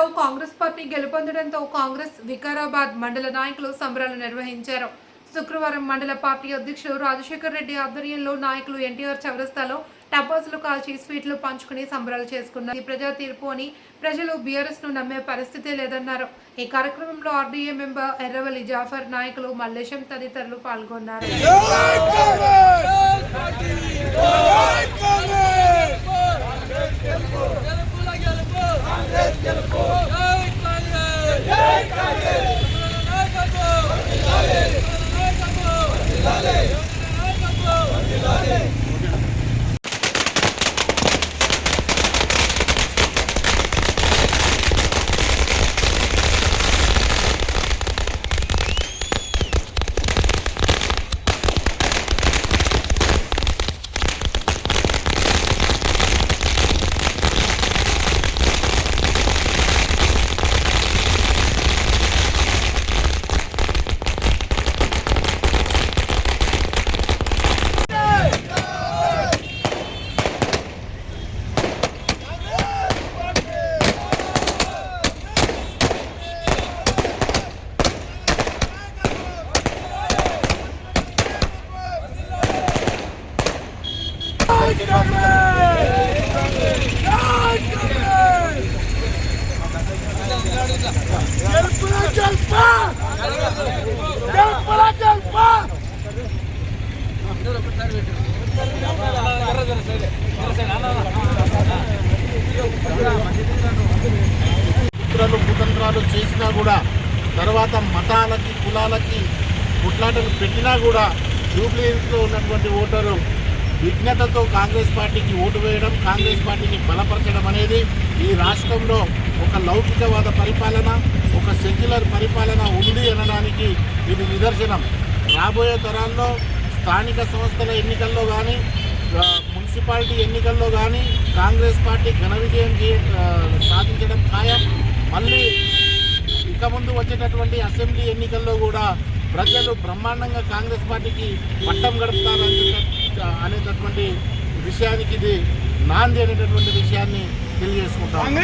ఎన్నికల్లో కాంగ్రెస్ పార్టీ గెలుపొందడంతో కాంగ్రెస్ వికారాబాద్ మండల నాయకులు సంబరాలు నిర్వహించారు. శుక్రవారం మండల పార్టీ అధ్యక్షులు రాజశేఖర్ రెడ్డి ఆధ్వర్యంలో నాయకులు ఎన్టీఆర్ చౌరస్తాలో టపాసులు కాల్చి స్వీట్లు పంచుకుని సంబరాలు చేసుకున్నారు. ఈ ప్రజా తీర్పు అని ప్రజలు బీఆర్ఎస్ను నమ్మే పరిస్థితే లేదన్నారు. ఈ కార్యక్రమంలో ఆర్డీఏ మెంబర్ ఎర్రవల్లి జాఫర్ నాయకులు మల్లేశం తదితరులు పాల్గొన్నారు. కుట్రలు కుతంత్రాలు చేసినా కూడా తర్వాత మతాలకి కులాలకి కుట్లాటలు పెట్టినా కూడా జూబ్లీహిల్స్లో ఉన్నటువంటి ఓటరు విఘ్నతతో కాంగ్రెస్ పార్టీకి ఓటు వేయడం కాంగ్రెస్ పార్టీని బలపరచడం అనేది ఈ రాష్ట్రంలో ఒక లౌకికవాద పరిపాలన ఒక సెక్యులర్ పరిపాలన ఉంది అనడానికి ఇది నిదర్శనం. రాబోయే తరాల్లో స్థానిక సంస్థల ఎన్నికల్లో కానీ మున్సిపాలిటీ ఎన్నికల్లో కానీ కాంగ్రెస్ పార్టీ ఘన విజయం సాధించడం ఖాయం. మళ్ళీ ఇక ముందు వచ్చేటటువంటి అసెంబ్లీ ఎన్నికల్లో కూడా ప్రజలు బ్రహ్మాండంగా కాంగ్రెస్ పార్టీకి పట్టం గడుపుతారు అనేటటువంటి విషయానికి ఇది నాంది అనేటటువంటి విషయాన్ని తెలియజేసుకుంటాం.